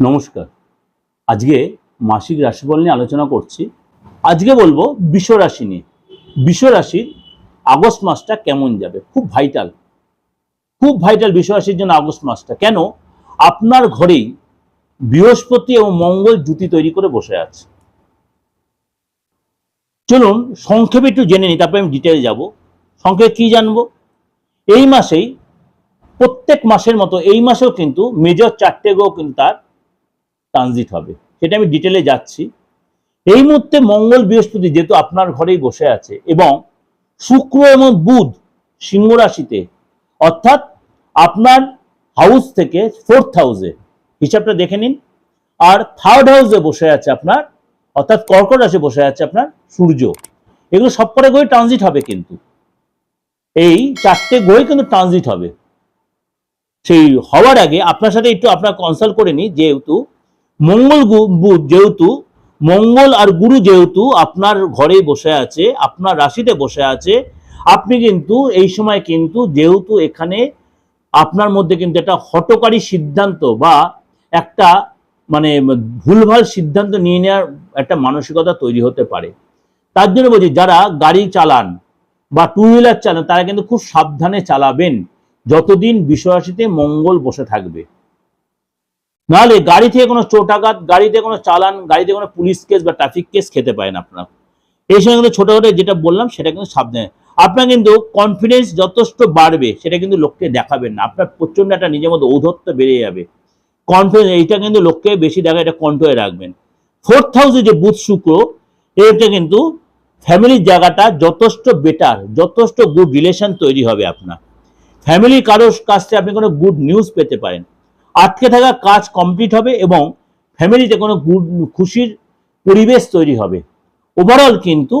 নমস্কার। আজকে মাসিক রাশিফল নিয়ে আলোচনা করছি। আজকে বলব বিশ্ব রাশি নিয়ে। বিশ্ব রাশির আগস্ট মাসটা কেমন যাবে? খুব ভাইটাল খুব ভাইটাল বিশ্ব রাশির জন্য আগস্ট মাসটা। কেন? আপনার ঘরেই বৃহস্পতি এবং মঙ্গল জুতি তৈরি করে বসে আছে। চলুন সংক্ষেপে একটু জেনে নিই, তারপরে আমি ডিটেলে যাব। সংক্ষেপে কি জানব? এই মাসেই প্রত্যেক মাসের মতো, এই মাসেও কিন্তু মেজর চারটে গ্রহ কিন্তু তার ট্রানজিট হবে। সেটা আমি ডিটেলে যাচ্ছি। এই মুহূর্তে মঙ্গল বৃহস্পতি যেহেতু আপনার ঘরেই বসে আছে এবং শুক্র এবং বুধ সিংহ রাশিতে, অর্থাৎ আপনার হাউস থেকে ফোর্থ হাউসে হিসাবটা দেখে নিন। আর থার্ড হাউসে বসে আছে আপনার, অর্থাৎ কর্কট রাশি বসে আছে আপনার সূর্য। এগুলো সব করে গই ট্রানজিট হবে কিন্তু। এই চারটে গ্রহই কিন্তু ট্রানজিট হবে। সেই হওয়ার আগে আপনার সাথে একটু আপনার কনসাল্ট করে নিই, যেহেতু মঙ্গল বুধ যেহেতু, মঙ্গল আর গুরু যেহেতু আপনার ঘরেই বসে আছে, আপনার রাশিতে বসে আছে, আপনি কিন্তু এই সময় কিন্তু যেহেতু এখানে আপনার মধ্যে কিন্তু একটা হটকারী সিদ্ধান্ত বা একটা মানে ভুলভাল সিদ্ধান্ত নিয়ে নেওয়ার একটা মানসিকতা তৈরি হতে পারে। তার জন্য বলছি, যারা গাড়ি চালান বা টু হুইলার চালান, তারা কিন্তু খুব সাবধানে চালাবেন। যতদিন বিশ্বরাশিতে মঙ্গল বসে থাকবে। নাহলে গাড়ি থেকে কোনো চোটাঘাত গাড়িতে কোনো চালান গাড়িতে কোনো পুলিশ কেস বা ট্রাফিক কেস খেতে পারেন আপনারা। এই সময় কিন্তু ছোটখাটো যেটা বললাম, সেটা কিন্তু সাবধানে। আপনার কিন্তু কনফিডেন্স যথেষ্ট বাড়বে, সেটা কিন্তু লোককে দেখাবেন না। আপনার প্রচণ্ড একটা নিজের মধ্যে ঔধত্ব বেড়ে যাবে। কনফিডেন্স এইটা কিন্তু লোককে বেশি দেখা এটা কন্ট্রোলে রাখবেন। ফোর্থ হাউসে যে বুধ শুক্র এটা কিন্তু ফ্যামিলির জায়গাটা যথেষ্ট বেটার যথেষ্ট গুড রিলেশন তৈরি হবে আপনার। ফ্যামিলি কারোর কাছ থেকে আপনি কোনো গুড নিউজ পেতে পারেন। আটকে থাকা কাজ কমপ্লিট হবে এবং ফ্যামিলিতে কোনো খুশির পরিবেশ তৈরি হবে। ওভারঅল কিন্তু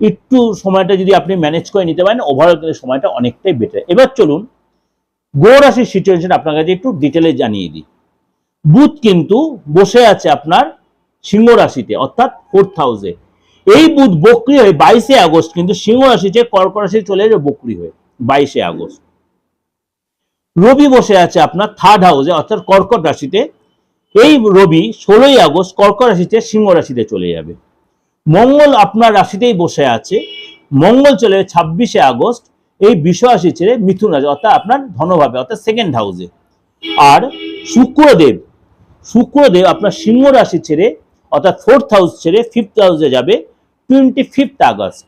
একটু সময়টা যদি আপনি ম্যানেজ করে নিতে পারেন ওভারঅল কিন্তু সময়টা অনেকটাই বেটার এবার চলুন গো রাশির সিচুয়েশন আপনার কাছে একটু ডিটেলে জানিয়ে দিই। বুধ কিন্তু বসে আছে আপনার সিংহ রাশিতে অর্থাৎ ফোর্থ হাউসে এই বুধ বক্রি হয়ে বাইশে আগস্ট কিন্তু সিংহ রাশিতে কর্ক রাশি চলে যাবে বক্রি হয়ে, বাইশে আগস্ট। রবি বসে আছে আপনার থার্ড হাউসে অর্থাৎ কর্কট রাশিতে। এই রবি ষোলোই আগস্ট কর্কট রাশিতে, সিংহ রাশিতে চলে যাবে। মঙ্গল আপনার রাশিতেই বসে আছে। মঙ্গল চলে যাবে ছাব্বিশে আগস্ট, এই বিশ্ব রাশি ছেড়ে মিথুন রাশি, অর্থাৎ আপনার ধনভাবে, অর্থাৎ সেকেন্ড হাউসে আর শুক্রদেব শুক্রদেব আপনার সিংহ রাশি ছেড়ে, অর্থাৎ ফোর্থ হাউস ছেড়ে ফিফথ হাউসে যাবে twenty fifth August.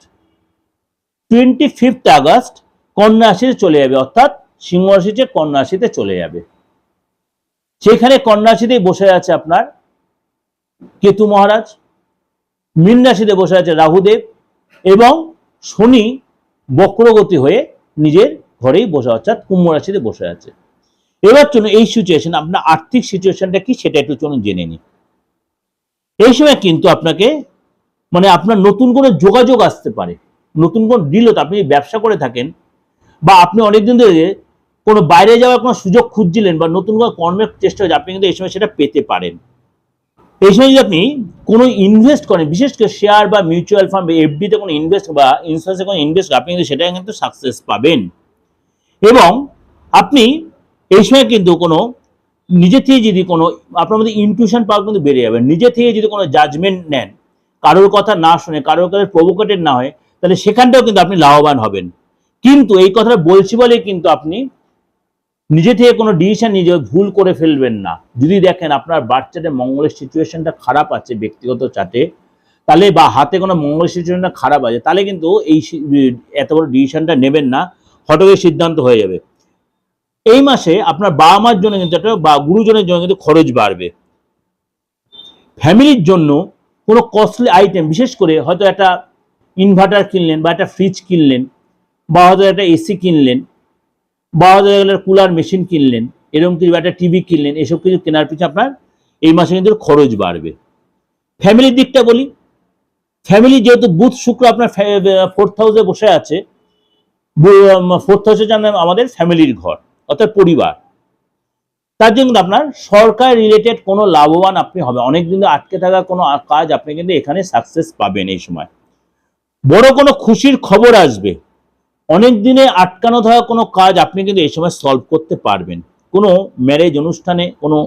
Twenty fifth August কন্যা রাশিতে চলে যাবে, অর্থাৎ সিংহ রাশিতে কন্যা চলে যাবে। সেখানে কন্যা বসে আছে আপনার কেতু মহারাজ মীন রাশিতে বসে আছে রাহুদেব এবং শনি বক্রগতি হয়ে নিজের ঘরেই বসে, অর্থাৎ কুম্ভ রাশিতে বসে আছে। এবার চলুন এই সিচুয়েশন আপনার আর্থিক সিচুয়েশনটা কি সেটা একটু চলুন জেনে নিই। এই সময় কিন্তু আপনাকে মানে আপনার নতুন কোনো যোগাযোগ আসতে পারে, নতুন কোন ডিল আপনি ব্যবসা করে থাকেন বা আপনি অনেকদিন ধরে কোনো বাইরে যাওয়ার কোনো সুযোগ খুঁজছিলেন বা নতুন কোনো কর্মের চেষ্টা হয়েছে, আপনি কিন্তু এই সময় সেটা পেতে পারেন। এই সময় যদি আপনি কোনো ইনভেস্ট করেন, বিশেষ করে শেয়ার বা মিউচুয়াল ফান্ড বা এফডিতে কোনো ইনভেস্ট বা ইন্স্যুরেন্সে কোনো ইনভেস্ট আপনি কিন্তু সেটা কিন্তু সাকসেস পাবেন। এবং আপনি এই সময় কিন্তু কোনো, নিজে থেকে যদি কোনো, আপনার মধ্যে ইনটিউশন পাওয়ার কিন্তু বেড়ে যাবে। নিজে থেকে যদি কোনো জাজমেন্ট নেন, কারোর কথা না শুনে, কারোর কাছে প্রভোকেটেড না হয়, তাহলে সেখানটাও কিন্তু আপনি লাভবান হবেন। কিন্তু এই কথাটা বলছি বলে কিন্তু আপনি নিজে থেকে কোনো ডিসিশন নিজে ভুল করে ফেলবেন না। যদি দেখেন আপনার বাচ্চাদের মঙ্গলের সিচুয়েশনটা খারাপ আছে ব্যক্তিগত চাটে তাহলে বা হাতে কোনো মঙ্গল সিচুয়েশনটা খারাপ আছে, তাহলে কিন্তু এই এত বড় ডিসিশনটা নেবেন না হঠাৎ সিদ্ধান্ত হয়ে যাবে। এই মাসে আপনার বাবা মার জন্য কিন্তু একটা, বা গুরুজনের জন্য কিন্তু খরচ বাড়বে। ফ্যামিলির জন্য কোনো কস্টলি আইটেম বিশেষ করে হয়তো একটা ইনভার্টার কিনলেন বা একটা ফ্রিজ কিনলেন, বা হয়তো একটা এসি কিনলেন বা হয়তো একটা কুলার মেশিন কিনলেন, এরকম কিছু একটা টিভি কিনলেন, এসব কিছু কেনার পিছনে আপনার এই মাসে কিন্তু খরচ বাড়বে। ফ্যামিলির দিকটা বলি ফ্যামিলি যেহেতু বুধ, শুক্র আপনার ফোর্থ হাউসে বসে আছে ফোর্থ হাউসে জানেন আমাদের ফ্যামিলির ঘর, অর্থাৎ পরিবার। তার জন্য আপনার সরকার রিলেটেড কোনো লাভবান আপনি হবে অনেক দিন আটকে থাকা কোনো কাজ আপনি কিন্তু এখানে সাকসেস পাবেন এই সময়। বড় কোনো খুশির খবর আসবে অনেক দিনে আটকানো থাকা কোনো কাজ আপনি কিন্তু এই সময় সলভ করতে পারবেন। কোনো ম্যারেজ অনুষ্ঠানে, কোনো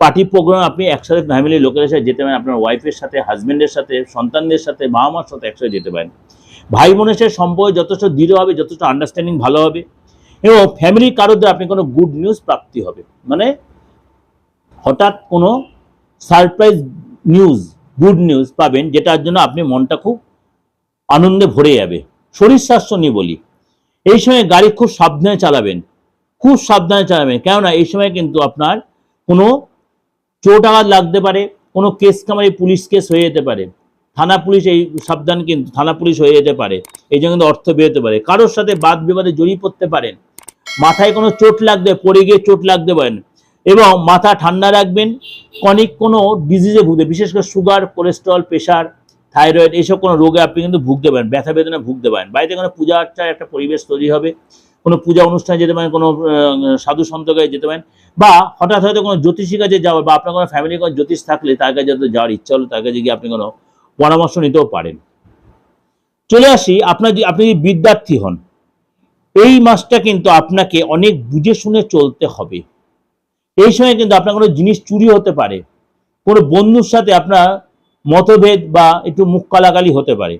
পার্টি প্রোগ্রাম আপনি একসাথে ফ্যামিলির লোকের সাথে যেতে পারেন, আপনার ওয়াইফের সাথে হাজব্যান্ডের সাথে, সন্তানদের সাথে বাবা মার সাথে একসাথে যেতে পারেন। ভাই বোনের সাথে সম্পর্ক যথেষ্ট দৃঢ় হবে, যথেষ্ট আন্ডারস্ট্যান্ডিং ভালো হবে এবং ফ্যামিলির কারোর দ্বারা আপনি কোনো গুড নিউজ প্রাপ্তি হবে। মানে হঠাৎ কোনো সারপ্রাইজ নিউজ গুড নিউজ পাবেন, যেটার জন্য আপনি মনটা খুব আনন্দে ভরে যাবে। শরীর স্বাস্থ্য নিয়ে বলি। এই সময় গাড়ি খুব সাবধানে চালাবেন। খুব সাবধানে চালাবেন। কেননা এই সময় কিন্তু আপনার কোনো চোট আঘাত লাগতে পারে, কোনো কেস কামারি পুলিশ কেস হয়ে যেতে পারে। থানা পুলিশ এই সাবধান কিন্তু, থানা পুলিশ হয়ে যেতে পারে। এই জন্য কিন্তু অর্থ বেরোতে পারে। কারোর সাথে বাদ বিবাদে জড়িয়ে পড়তে পারেন। মাথায় কোনো চোট লাগতে, পড়ে গিয়ে চোট লাগতে পারেন। এবং মাথা ঠান্ডা রাখবেন। কনিক কোনো ডিজিজে ভুগতে, বিশেষ করে সুগার কোলেস্ট্রল প্রেশার থাইরয়েড এইসব কোনো রোগে আপনি কিন্তু ভুগতে পারেন, ব্যথা বেদনা ভুগতে পারেন। বাড়িতে কোনো পূজা আর্চার একটা পরিবেশ তৈরি হবে, কোনো পূজা অনুষ্ঠানে যেতে পারেন, কোনো সাধু সন্ত যেতে পারেন, বা হঠাৎ হয়তো কোনো জ্যোতিষীর কাছে যাওয়ার বা আপনার কোনো ফ্যামিলির কোনো জ্যোতিষ থাকলে তার কাছে যাতে যাওয়ার ইচ্ছা হলো তার কাছে গিয়ে আপনি কোনো পরামর্শ নিতেও পারেন। চলে আসি, আপনার আপনি যদি বিদ্যার্থী হন, এই মাসটা কিন্তু আপনাকে অনেক বুঝে শুনে চলতে হবে। এই সময় কিন্তু আপনার কোনো জিনিস চুরি হতে পারে, কোনো বন্ধুর সাথে আপনার মতভেদ বা একটু মুখ কালাকালি হতে পারে।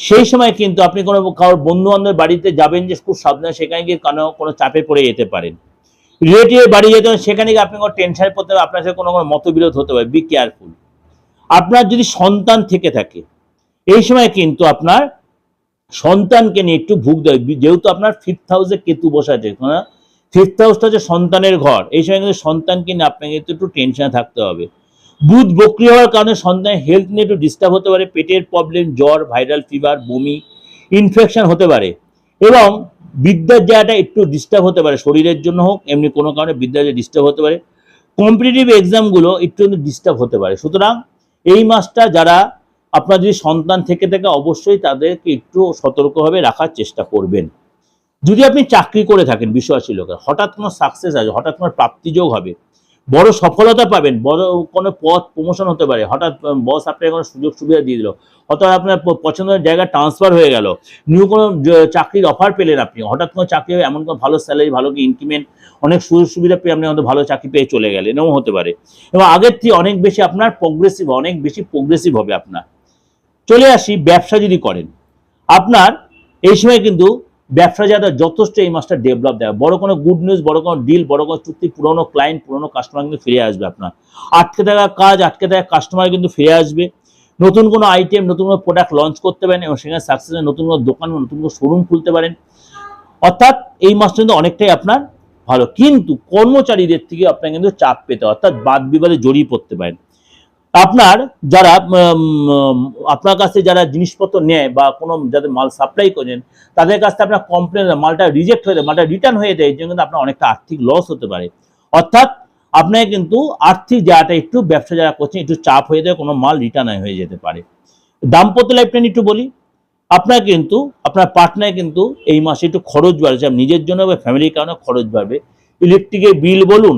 সেই সময় কিন্তু আপনি কোনো কারোর বন্ধু বান্ধবের বাড়িতে যাবেন যে খুব সাবধানে, সেখানে গিয়ে কোনো কোনো চাপে পড়ে যেতে পারেন। রিলেটিভের বাড়ি যেতে সেখানে গিয়ে আপনি কোনো টেনশনে পড়তে হবে আপনার সাথে কোনো কোনো মতবিরোধ হতে পারে। বি কেয়ারফুল আপনার যদি সন্তান থেকে থাকে, এই সময় কিন্তু আপনার সন্তানকে নিয়ে একটু ভুগতে হবে যেহেতু আপনার ফিফথ হাউসে কেতু বসে আছে ফিফথ হাউসটা হচ্ছে সন্তানের ঘর। এই সময় কিন্তু সন্তানকে নিয়ে আপনাকে একটু টেনশনে থাকতে হবে। বুধ বক্রি হওয়ার কারণে সন্তানের হেলথ নিয়ে একটু ডিস্টার্ব হতে পারে। পেটের প্রবলেম জ্বর ভাইরাল ফিভার বমি ইনফেকশন হতে পারে। এবং বিদ্যার জায়গাটা একটু ডিস্টার্ব হতে পারে। শরীরের জন্য হোক, এমনি কোনো কারণে বিদ্যার ডিস্টার্ব হতে পারে। কম্পিটিটিভ এক্সামগুলো একটু ডিস্টার্ব হতে পারে। সুতরাং এই মাসটা যারা আপনার যদি সন্তান থেকে থাকে, অবশ্যই তাদেরকে একটু সতর্কভাবে রাখার চেষ্টা করবেন। যদি আপনি চাকরি করে থাকেন বিশ্বাসী লোকের, হঠাৎ কোনো সাকসেস আছে হঠাৎ কোনো প্রাপ্তিযোগ হবে বড় সফলতা পাবেন, বড় কোনো পথ প্রমোশন হতে পারে। হঠাৎ বস আপনাকে কোনো সুযোগ সুবিধা দিয়ে দিল। হঠাৎ আপনার পছন্দের জায়গা ট্রান্সফার হয়ে গেল। নিউ কোনো চাকরির অফার পেলেন আপনি। হঠাৎ কোনো চাকরি এমন কোনো ভালো স্যালারি ভালো কি ইনক্রিমেন্ট অনেক সুযোগ সুবিধা পেয়ে আপনি হয়তো ভালো চাকরি পেয়ে চলে গেলেন। এরকম হতে পারে। এবং আগের থেকে অনেক বেশি আপনার প্রোগ্রেসিভ অনেক বেশি প্রোগ্রেসিভ হবে আপনার। চলে আসি, ব্যবসা যদি করেন। আপনার এই সময় কিন্তু ব্যবসা যারা যথেষ্ট এই মাসটা ডেভেলপ দেয়। বড় কোনো গুড নিউজ বড় কোনো ডিল বড় কোনো চুক্তি, পুরোনো ক্লায়েন্ট পুরোনো কাস্টমার কিন্তু ফিরে আসবে আপনার। আটকে থাকা কাজ, আটকে থাকা কাস্টমার কিন্তু ফিরে আসবে। নতুন কোনো আইটেম নতুন কোনো প্রোডাক্ট লঞ্চ করতে পারেন এবং সেখানে সাকসেসের নতুন কোনো দোকান নতুন কোনো শোরুম খুলতে পারেন। অর্থাৎ এই মাসটা কিন্তু অনেকটাই আপনার ভালো। কিন্তু কর্মচারীদের থেকে আপনার কিন্তু চাপ পেতে অর্থাৎ বাদ বিবাদে জড়িয়ে পড়তে পারেন। আপনার যারা আপনার কাছে যারা জিনিসপত্র নেয় বা কোনো যাদের মাল সাপ্লাই করেন, তাদের কাছ আপনার কমপ্লেন মালটা রিজেক্ট হয়ে যায়, মালটা রিটার্ন হয়ে যায়, এই জন্য কিন্তু আপনার অনেকটা আর্থিক লস হতে পারে। অর্থাৎ আপনাকে কিন্তু আর্থিক জায়গাটা একটু ব্যবসা যারা করছেন, একটু চাপ হয়ে যায়, কোনো মাল রিটার্ন হয়ে যেতে পারে। দাম্পত্য লাইফটা একটু বলি, আপনার কিন্তু, আপনার পার্টনার কিন্তু এই মাসে একটু খরচ বাড়ছে, নিজের জন্য বা ফ্যামিলির কারণে খরচ বাড়বে। ইলেকট্রিকের বিল বলুন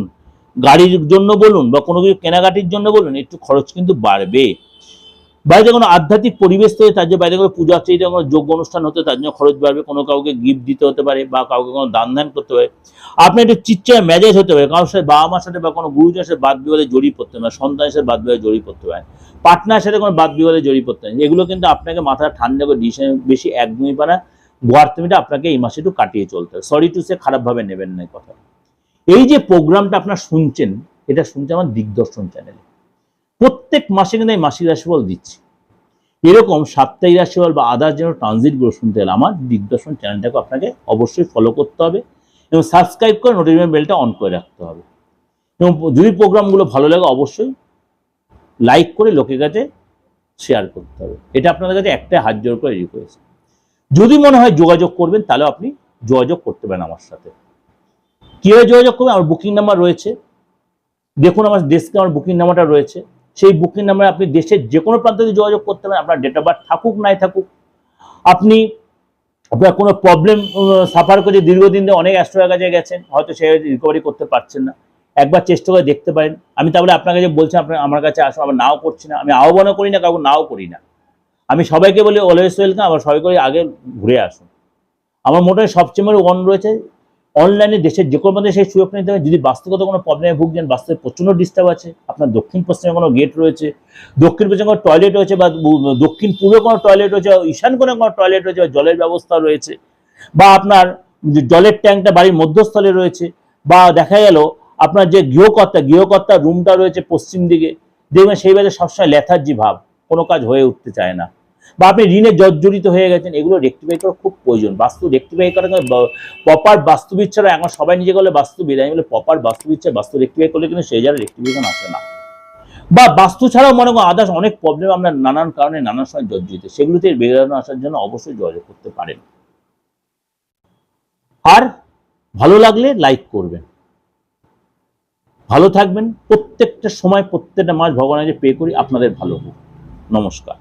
গাড়ির জন্য বলুন বা কোনো কিছু কেনাকাটির জন্য বলুন, একটু খরচ কিন্তু বাড়বে। বাইরে কোনো আধ্যাত্মিক পরিবেশ থেকে তার জন্য বাইরে কোনো পূজা চাইতে কোনো যোগ্য অনুষ্ঠান হতে, তার জন্য খরচ বাড়বে, কোনো কাউকে গিফট দিতে হতে পারে বা কাউকে কোনো দান ধ্যান করতে পারে আপনি একটু চিচ্চায় ম্যাজেজ হতে পারে কারোর সাথে বাবা মার সাথে বা কোনো গুরুজনের সাথে বাদ বিবাদে জড়িয়ে পড়তে পারে সন্তানের সাথে বাদ বিবাদে জড়িয়ে পড়তে পারে পার্টনার সাথে কোনো বাদ বিবাদে জড়িয়ে পড়তে পারে এগুলো কিন্তু আপনাকে মাথা ঠান্ডা করে ডিসিশন বেশি একদমই পারা গোয়ার্তমিটা আপনাকে এই মাসে একটু কাটিয়ে চলতে হবে। সরি টু সে খারাপভাবে নেবেন না কথা। এই যে প্রোগ্রামটা আপনার শুনছেন, এটা শুনছে আমার দিগদর্শন চ্যানেলে। প্রত্যেক মাসে কিন্তু এই মাসিক রাশিফল দিচ্ছি। এরকম সাপ্তাহিক রাশিফল বা আদার যেন ট্রানজিটগুলো শুনতে গেলে আমার দিগদর্শন চ্যানেলটাকে আপনাকে অবশ্যই ফলো করতে হবে এবং সাবস্ক্রাইব করে নোটিফিকেশন বেলটা অন করে রাখতে হবে। এবং যদি প্রোগ্রামগুলো ভালো লাগে অবশ্যই লাইক করে লোকের কাছে শেয়ার করতে হবে। এটা আপনাদের কাছে একটাই হাত জোর করে রিকোয়েস্ট যদি মনে হয় যোগাযোগ করবেন তাহলে আপনি যোগাযোগ করতে পারেন আমার সাথে। কীভাবে যোগাযোগ করবেন আমার বুকিং নাম্বার রয়েছে। দেখুন আমার ডেস্কে আমার বুকিং নাম্বারটা রয়েছে। সেই বুকিং নাম্বারে আপনি দেশের যে কোনো প্রান্ত থেকে যোগাযোগ করতে পারেন, আপনার ডেট অফ বার্থ থাকুক, নাই থাকুক, আপনি আপনার কোনো প্রবলেম সাফার করে দীর্ঘদিন ধরে অনেক অ্যাস্ট্রোয়ের কাছে গেছেন, হয়তো সে রিকভারি করতে পারছেন না। একবার চেষ্টা করে দেখতে পারেন। আমি তাহলে আপনার কাছে বলছি আপনার আমার কাছে আসুন, আবার নাও করছি না। আমি আহ্বানও করি না, কাউকে নাও করি না। আমি সবাইকে বলি অলওয়েজ ওয়েলকাম আবার সবাই করে আগে ঘুরে আসুন। আমার মোটামুটি সবচেয়ে বড় ওয়ান রয়েছে অনলাইনে দেশের যে কোনো সেই সুযোগ নিতে হবে। যদি বাস্তুগত কোনো প্রবলেমে ভুগছেন, বাস্তবে প্রচণ্ড ডিস্টার্ব আছে, আপনার দক্ষিণ পশ্চিমে কোনো গেট রয়েছে, দক্ষিণ পশ্চিমে কোনো টয়লেট রয়েছে বা দক্ষিণ পূর্বে কোনো টয়লেট রয়েছে ঈশান কোনো কোনো টয়লেট রয়েছে বা জলের ব্যবস্থা রয়েছে, বা আপনার জলের ট্যাঙ্কটা বাড়ির মধ্যস্থলে রয়েছে, বা দেখা গেল আপনার যে গৃহকর্তা, গৃহকর্তার রুমটা রয়েছে পশ্চিম দিকে, দেখবেন সেই বাজে সবসময় লেথার্জি ভাব, কোনো কাজ হয়ে উঠতে চায় না। বা আপনি ঋণে জর্জরিত হয়ে গেছেন, এগুলো রেক্টিফাই করা খুব প্রয়োজন। বাস্তু রেক্টিফাই করা প্রপার বাস্তুবিদ ছাড়া এখন সবাই নিজে করলে বাস্তুবিদ আমি বলে প্রপার বাস্তুবিদ ছাড়া বাস্তু রেক্টিফাই করলে কিন্তু সেই জায়গায় রেক্টিফিকেশন আসে না। বা বাস্তু ছাড়াও মনে করুন আদার্স অনেক প্রবলেম আপনার নানান কারণে, নানান সময় জর্জরিত সেগুলোতে বেরোনো আসার জন্য অবশ্যই যোগাযোগ করতে পারেন। আর ভালো লাগলে লাইক করবেন। ভালো থাকবেন, প্রত্যেকটা সময়, প্রত্যেকটা মাস ভগবানের যে পে করি, আপনাদের ভালো হোক। নমস্কার।